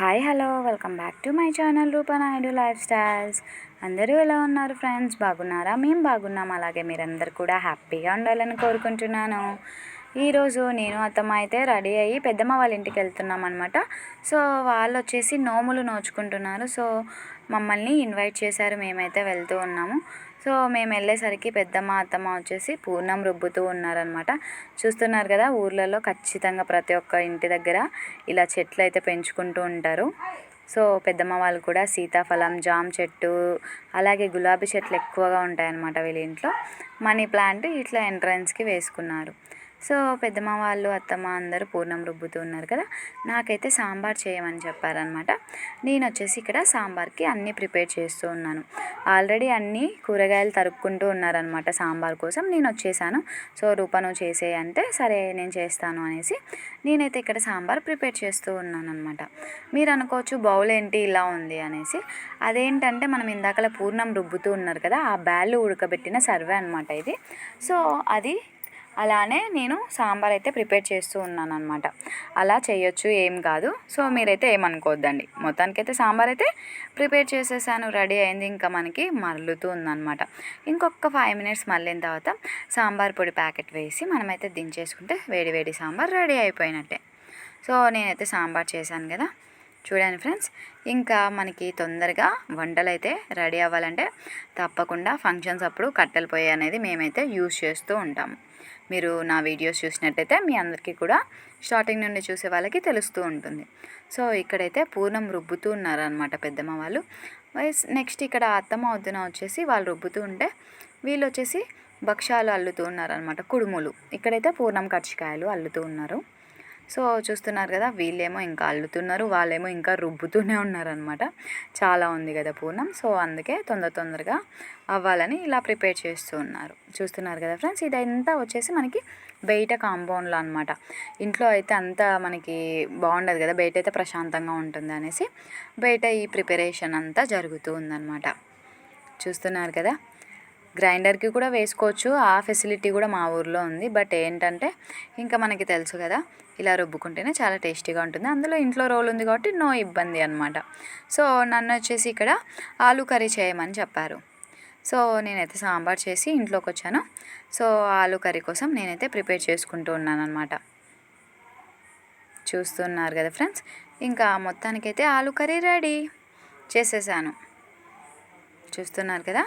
Hi hello welcome back to my channel Roopa Naidu life styles. అందరూ ఎలా ఉన్నారు friends? బాగున్నారా? మేము బాగున్నాం. అలాగే మీరందరూ కూడా హ్యాపీగా ఉండాలని కోరుకుంటున్నాను. ఈరోజు నేను అత్తమ్మ అయితే రెడీ అయ్యి పెద్దమ్మ వాళ్ళ ఇంటికి వెళ్తున్నాం అనమాట సో వాళ్ళు వచ్చేసి నోములు నోచుకుంటున్నారు. సో మమ్మల్ని ఇన్వైట్ చేశారు. మేమైతే వెళ్తూ ఉన్నాము. సో మేము వెళ్ళేసరికి పెద్దమ్మ అత్తమ్మ వచ్చేసి పూర్ణం రుబ్బుతూ ఉన్నారనమాట చూస్తున్నారు కదా ఊర్లలో ఖచ్చితంగా ప్రతి ఒక్క ఇంటి దగ్గర ఇలా చెట్లు అయితే పెంచుకుంటూ ఉంటారు. సో పెద్దమ్మ వాళ్ళు కూడా సీతాఫలం జామ చెట్టు అలాగే గులాబీ చెట్లు ఎక్కువగా ఉంటాయన్నమాట వీళ్ళ ఇంట్లో. మనీ ప్లాంట్ ఇట్లా ఎంట్రన్స్కి వేసుకున్నారు. సో పెద్దమ్మ వాళ్ళు అత్తమ్మ అందరూ పూర్ణం రుబ్బుతూ ఉన్నారు కదా. నాకైతే సాంబార్ చేయమని చెప్పారనమాట నేను వచ్చేసి ఇక్కడ సాంబార్కి అన్నీ ప్రిపేర్ చేస్తూ ఉన్నాను. ఆల్రెడీ అన్నీ కూరగాయలు తరుక్కుంటూ ఉన్నారనమాట సాంబార్ కోసం. నేను వచ్చేసాను సో రూపను చేసే అంటే సరే నేను చేస్తాను అనేసి నేనైతే ఇక్కడ సాంబార్ ప్రిపేర్ చేస్తూ ఉన్నాను అనమాట మీరు అనుకోవచ్చు బౌల్ ఏంటి ఇలా ఉంది అనేసి. అదేంటంటే మనం ఇందాకలా పూర్ణం రుబ్బుతూ ఉన్నారు కదా ఆ బ్యాళ్ళు ఉడకబెట్టిన సర్వే అనమాట ఇది. సో అది అలానే నేను సాంబార్ అయితే ప్రిపేర్ చేస్తూ ఉన్నాను అనమాట అలా చేయొచ్చు ఏం కాదు. సో మీరైతే ఏమనుకోవద్దండి. మొత్తానికైతే సాంబార్ అయితే ప్రిపేర్ చేసేసాను రెడీ అయింది. ఇంకా మనకి మరలుతూ ఉందన్నమాట. ఇంకొక ఫైవ్ మినిట్స్ మళ్ళిన తర్వాత సాంబార్ పొడి ప్యాకెట్ వేసి మనమైతే దించేసుకుంటే వేడి వేడి సాంబార్ రెడీ అయిపోయినట్టే. సో నేనైతే సాంబార్ చేశాను కదా. చూడండి ఫ్రెండ్స్ ఇంకా మనకి తొందరగా వంటలు అయితే రెడీ అవ్వాలంటే తప్పకుండా ఫంక్షన్స్ అప్పుడు కట్టెల పొయ్యి అనేది మేమైతే యూజ్ చేస్తూ ఉంటాము మీరు నా వీడియోస్ చూసినట్టయితే మీ అందరికీ కూడా స్టార్టింగ్ నుండి చూసే వాళ్ళకి తెలుస్తూ ఉంటుంది. సో ఇక్కడైతే పూర్ణం రుబ్బుతూ ఉన్నారనమాట పెద్దమ్మ వాళ్ళు. నెక్స్ట్ ఇక్కడ అత్తమ్మ వద్దున వచ్చేసి వాళ్ళు రుబ్బుతూ ఉంటే వీళ్ళు వచ్చేసి భక్ష్యాలు అల్లుతూ ఉన్నారనమాట కుడుములు. ఇక్కడైతే పూర్ణం కర్చికాయలు అల్లుతూ ఉన్నారు. సో చూస్తున్నారు కదా వీళ్ళేమో ఇంకా అల్లుతున్నారు వాళ్ళేమో ఇంకా రుబ్బుతూనే ఉన్నారనమాట చాలా ఉంది కదా పూర్ణం. సో అందుకే తొందర తొందరగా అవ్వాలని ఇలా ప్రిపేర్ చేస్తూ ఉన్నారు. చూస్తున్నారు కదా ఫ్రెండ్స్ ఇదంతా వచ్చేసి మనకి బయట కాంపౌండ్లో అనమాట ఇంట్లో అయితే అంత మనకి బాగుండదు కదా బయట అయితే ప్రశాంతంగా ఉంటుంది అనేసి బయట ఈ ప్రిపరేషన్ అంతా జరుగుతూ ఉందన్నమాట. చూస్తున్నారు కదా? గ్రైండర్కి కూడా వేసుకోవచ్చు. ఆ ఫెసిలిటీ కూడా మా ఊర్లో ఉంది. బట్ ఏంటంటే ఇంకా మనకి తెలుసు కదా ఇలా రుబ్బుకుంటేనే చాలా టేస్టీగా ఉంటుంది. అందులో ఇంట్లో రోల్ ఉంది కాబట్టి నో ఇబ్బంది అనమాట సో నన్ను వచ్చేసి ఇక్కడ ఆలు కర్రీ చేయమని చెప్పారు. సో నేనైతే సాంబార్ చేసి ఇంట్లోకి వచ్చాను. సో ఆలు కర్రీ కోసం నేనైతే ప్రిపేర్ చేసుకుంటూ ఉన్నాను అనమాట చూస్తున్నారు కదా ఫ్రెండ్స్ ఇంకా మొత్తానికైతే ఆలు కర్రీ రెడీ చేసేసాను. చూస్తున్నారు కదా?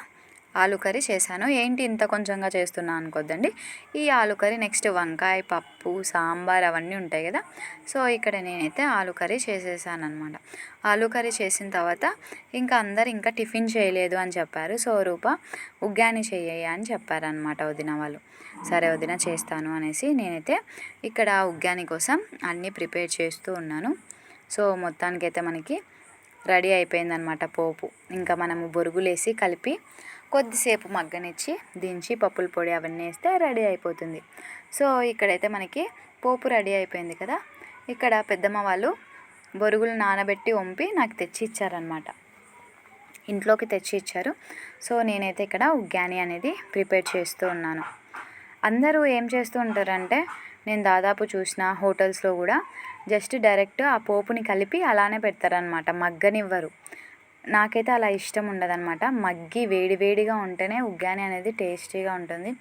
ఆలు కర్రీ చేశాను. ఏంటి ఇంత కొంచెంగా చేస్తున్నా అనుకోద్దండి. ఈ ఆలు కర్రీ నెక్స్ట్ వంకాయ పప్పు సాంబార్ అవన్నీ ఉంటాయి కదా. సో ఇక్కడ నేనైతే ఆలు కర్రీ చేసేసాను అనమాట ఆలు కర్రీ చేసిన తర్వాత ఇంకా అందరు ఇంకా టిఫిన్ చేయలేదు అని చెప్పారు. సో రూప ఉగ్గాని చెయ్యి అని చెప్పారనమాట వదిన వాళ్ళు. సరే వదిన చేస్తాను అనేసి నేనైతే ఇక్కడ ఉగ్గాని కోసం అన్నీ ప్రిపేర్ చేస్తూ ఉన్నాను. సో మొత్తానికైతే మనకి రెడీ అయిపోయిందనమాట పోపు. ఇంకా మనము బొరుగులేసి కలిపి కొద్దిసేపు మగ్గనిచ్చి దించి పప్పుల పొడి అవన్నీ వేస్తే రెడీ అయిపోతుంది. సో ఇక్కడైతే మనకి పోపు రెడీ అయిపోయింది కదా. ఇక్కడ పెద్దమ్మ వాళ్ళు బొరుగులు నానబెట్టి వంపి నాకు తెచ్చి ఇచ్చారనమాట ఇంట్లోకి తెచ్చి ఇచ్చారు. సో నేనైతే ఇక్కడ ఉగ్గాని అనేది ప్రిపేర్ చేస్తూ ఉన్నాను. అందరూ ఏం చేస్తూ ఉంటారంటే నేను దాదాపు చూసిన హోటల్స్లో కూడా జస్ట్ డైరెక్ట్ ఆ పోపుని కలిపి అలానే పెడతారనమాట మగ్గనివ్వరు. నాకైతే అలా ఇష్టం ఉండదన్నమాట. మగ్గి వేడివేడిగా ఉంటేనే ఉగ్గాని అనేది టేస్టీగా ఉంటుంది.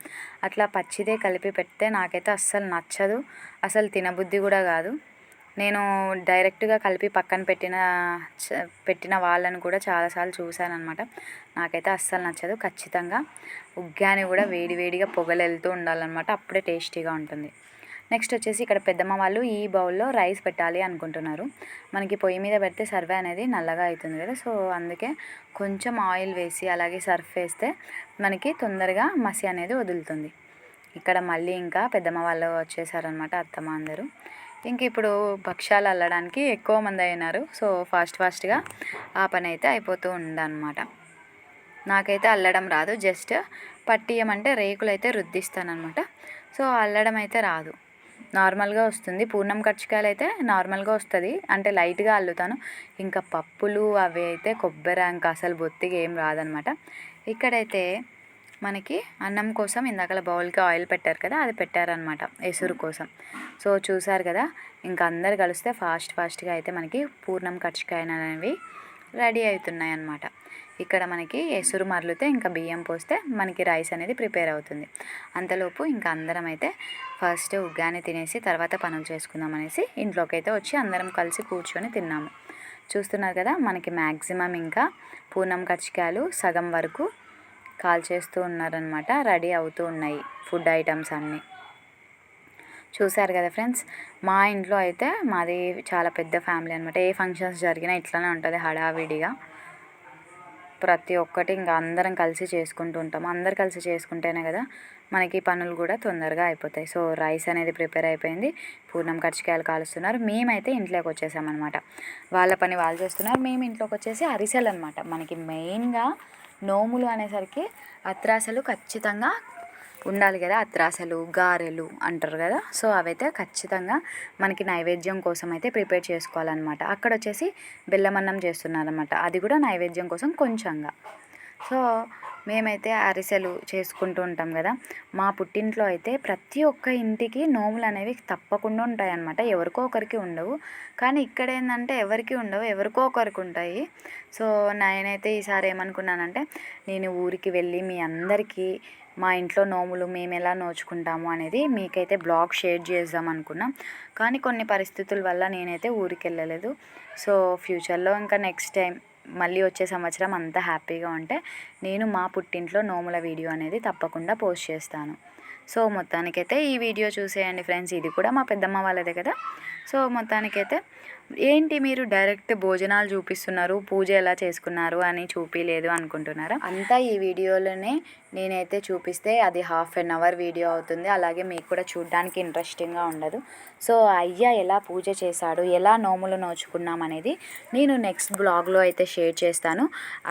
అట్లా పచ్చిదే కలిపి పెడితే నాకైతే అస్సలు నచ్చదు. అసలు తినబుద్ధి కూడా కాదు. నేను డైరెక్ట్గా కలిపి పక్కన పెట్టిన పెట్టిన వాళ్ళని కూడా చాలాసార్లు చూశాను అనమాట నాకైతే అస్సలు నచ్చదు ఖచ్చితంగా. ఉగ్గాని కూడా వేడివేడిగా పొగలు వెళ్తూ ఉండాలన్నమాట. అప్పుడే టేస్టీగా ఉంటుంది. నెక్స్ట్ వచ్చేసి ఇక్కడ పెద్దమ్మ వాళ్ళు ఈ బౌల్లో రైస్ పెట్టాలి అనుకుంటున్నారు. మనకి పొయ్యి మీద పెడితే సర్వే అనేది నల్లగా అవుతుంది కదా సో అందుకే కొంచెం ఆయిల్ వేసి అలాగే సర్ఫ్ వేస్తే మనకి తొందరగా మసి అనేది వదులుతుంది. ఇక్కడ మళ్ళీ ఇంకా పెద్దమ్మ వాళ్ళు వచ్చేసారనమాట అత్తమ్మ అందరూ. ఇంక ఇప్పుడు భక్ష్యాలు అల్లడానికి ఎక్కువ మంది అయినారు సో ఫాస్ట్ ఫాస్ట్గా ఆ పని అయితే అయిపోతూ ఉందన్నమాట. నాకైతే అల్లడం రాదు జస్ట్ పట్టియమంటే రేకులు అయితే రుద్దిస్తానమాట సో అల్లడం అయితే రాదు. నార్మల్గా వస్తుంది. పూర్ణం కర్చికాయలు అయితే నార్మల్గా వస్తుంది. అంటే లైట్గా అల్లుతాను. ఇంకా పప్పులు అవి అయితే కొబ్బరి ఇంకా అసలు బొత్తిగా ఏం రాదనమాట. ఇక్కడైతే మనకి అన్నం కోసం ఇందాకల బౌల్కి ఆయిల్ పెట్టారు కదా అది పెట్టారనమాట ఎసురు కోసం. సో చూసారు కదా ఇంకా అందరు కలిస్తే ఫాస్ట్ ఫాస్ట్గా అయితే మనకి పూర్ణం కచ్చికాయలు అనేవి రెడీ అవుతున్నాయి అన్నమాట ఇక్కడ మనకి ఎసురు మరలితే ఇంకా బియ్యం పోస్తే మనకి రైస్ అనేది ప్రిపేర్ అవుతుంది. అంతలోపు ఇంకా అందరం అయితే ఫస్ట్ ఉగ్గాని తినేసి తర్వాత పనులు చేసుకుందాం అనేసి ఇంట్లోకి అయితే వచ్చి అందరం కలిసి కూర్చొని తిన్నాము. చూస్తున్నారు కదా మనకి మ్యాక్సిమం ఇంకా పూనం కచ్చికాయలు సగం వరకు కాల్ చేస్తూ ఉన్నారనమాట రెడీ అవుతూ ఉన్నాయి ఫుడ్ ఐటమ్స్ అన్నీ. చూశారు కదా ఫ్రెండ్స్ మా ఇంట్లో అయితే మాది చాలా పెద్ద ఫ్యామిలీ అనమాట ఏ ఫంక్షన్స్ జరిగినా ఇట్లానే ఉంటుంది హడావిడిగా. ప్రతి ఒక్కటి ఇంకా అందరం కలిసి చేసుకుంటూ ఉంటాం. అందరు కలిసి చేసుకుంటేనే కదా మనకి పనులు కూడా తొందరగా అయిపోతాయి. సో రైస్ అనేది ప్రిపేర్ అయిపోయింది. పూర్ణం కచ్చికాయలు కాలుస్తున్నారు. మేమైతే ఇంట్లోకి వచ్చేసామన్నమాట. వాళ్ళ పని వాళ్ళు చేస్తున్నారు. మేము ఇంట్లోకి వచ్చేసి అరిసెలు అనమాట మనకి మెయిన్గా నోములు అనేసరికి అత్రాసలు ఖచ్చితంగా ఉండాలి కదా అత్రాసలు గారెలు అంటారు కదా. సో అవైతే ఖచ్చితంగా మనకి నైవేద్యం కోసం అయితే ప్రిపేర్ చేసుకోవాలన్నమాట. అక్కడ వచ్చేసి బెల్లమన్నం చేస్తున్నారనమాట అది కూడా నైవేద్యం కోసం కొంచెంగా. సో మేమైతే అరిసెలు చేసుకుంటూ ఉంటాం కదా. మా పుట్టింట్లో అయితే ప్రతి ఒక్క ఇంటికి నోములు అనేవి తప్పకుండా ఉంటాయి అన్నమాట ఎవరికో ఒకరికి ఉండవు. కానీ ఇక్కడ ఏంటంటే ఎవరికి ఉండవు ఎవరికో ఒకరికి ఉంటాయి. సో నేనైతే ఈసారి ఏమనుకున్నానంటే నేను ఊరికి వెళ్ళి మీ అందరికీ మా ఇంట్లో నోములు మేము ఎలా నోచుకుంటాము అనేది మీకైతే బ్లాగ్ షేర్ చేద్దాం అనుకున్నాం. కానీ కొన్ని పరిస్థితుల వల్ల నేనైతే ఊరికి వెళ్ళలేదు సో ఫ్యూచర్లో ఇంకా నెక్స్ట్ టైం మళ్ళీ వచ్చే సంవత్సరం అంతా హ్యాపీగా ఉంటే నేను మా పుట్టింట్లో నోముల వీడియో అనేది తప్పకుండా పోస్ట్ చేస్తాను. సో మొత్తానికైతే ఈ వీడియో చూసేయండి ఫ్రెండ్స్. ఇది కూడా మా పెద్దమ్మ వాళ్ళదే కదా. సో మొత్తానికైతే ఏంటి మీరు డైరెక్ట్ భోజనాలు చూపిస్తున్నారు? పూజ ఎలా చేసుకున్నారు అని చూపించలేదు అనుకుంటున్నారా? అంతా ఈ వీడియోలోనే నేనైతే చూపిస్తే అది హాఫ్ అన్ అవర్ వీడియో అవుతుంది. అలాగే మీకు కూడా చూడడానికి ఇంట్రెస్టింగ్గా ఉండదు. సో అయ్య ఎలా పూజ చేశాడు ఎలా నోములు నోచుకున్నాం అనేది నేను నెక్స్ట్ బ్లాగ్లో అయితే షేర్ చేస్తాను.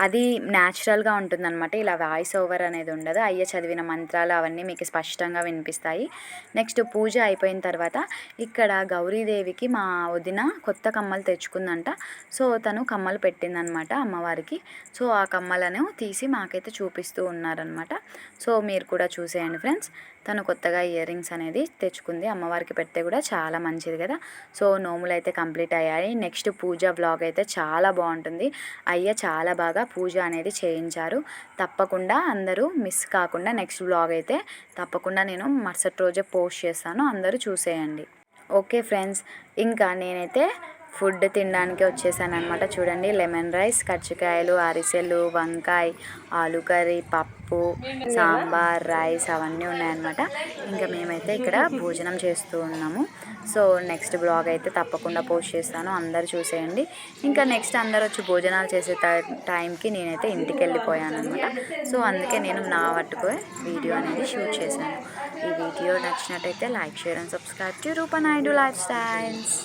అది న్యాచురల్గా ఉంటుందన్నమాట. ఇలా వాయిస్ ఓవర్ అనేది ఉండదు. అయ్య చదివిన మంత్రాలు అవన్నీ మీకు స్పష్టంగా వినిపిస్తాయి. నెక్స్ట్ పూజ అయిపోయిన తర్వాత ఇక్కడ గౌరీదేవికి మా వదిన కొత్త కమ్మలు తెచ్చుకుందంట. సో తను కమ్మలు పెట్టిందనమాట అమ్మవారికి. సో ఆ కమ్మలను తీసి మాకైతే చూపిస్తూ ఉన్నారనమాట సో మీరు కూడా చూసేయండి ఫ్రెండ్స్. తను కొత్తగా ఇయర్ రింగ్స్ అనేది తెచ్చుకుంది. అమ్మవారికి పెడితే కూడా చాలా మంచిది కదా. సో నోములు అయితే కంప్లీట్ అయ్యాయి. నెక్స్ట్ పూజ బ్లాగ్ అయితే చాలా బాగుంటుంది. అయ్య చాలా బాగా పూజ అనేది చేయించారు. తప్పకుండా అందరూ మిస్ కాకుండా నెక్స్ట్ బ్లాగ్ అయితే తప్పకుండా నేను మరుసటి రోజే పోస్ట్ చేస్తాను. అందరూ చూసేయండి. Okay friends. ఇంకా నేనైతే ఫుడ్ తినడానికి వచ్చేసాను అనమాట చూడండి లెమన్ రైస్ కజ్జికాయలు అరిసెలు వంకాయ ఆలు కర్రీ పప్పు సాంబార్ రైస్ అవన్నీ ఉన్నాయన్నమాట. ఇంకా మేమైతే ఇక్కడ భోజనం చేస్తూ ఉన్నాము. సో నెక్స్ట్ బ్లాగ్ అయితే తప్పకుండా పోస్ట్ చేస్తాను. అందరు చూసేయండి. ఇంకా నెక్స్ట్ అందరు వచ్చి భోజనాలు చేసే టైంకి నేనైతే ఇంటికి వెళ్ళిపోయాను అనమాట సో అందుకే నేను నా పట్టుకో వీడియో అనేది షూట్ చేశాను. ఈ వీడియో నచ్చినట్టయితే like share and subscribe. To Roopa Naidu life styles.